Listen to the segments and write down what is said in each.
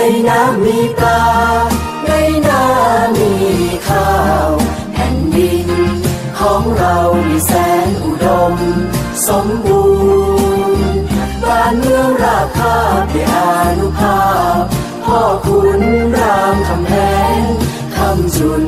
ในน้ำมีปลา ในนามีข้าว แผ่นดิน ของเรามีแสนอุดม สมบูรณ์บ้านเมืองราบคาบด้ยอนุภาพ พ่อคุณรามคำแหงคำจุน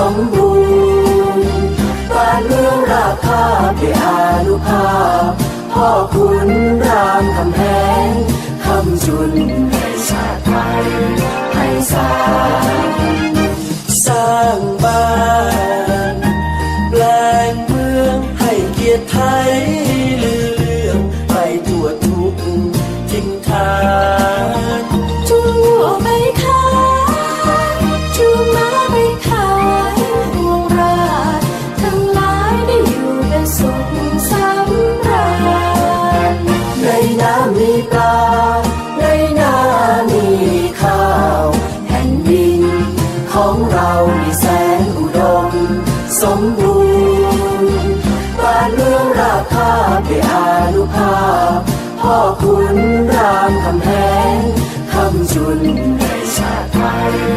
สมบูรณ์บ้านเมืองราบาบด้วยอานุภาพพ่อคุณรามคำแหงคำจุนให้ชาติไทยให้สา เรามีแสนอุดม สมบูรณ์บ้านเมืองราคาเปอานุภาพ พ่อคุณรามคำแหงคำจุนในชาติไทย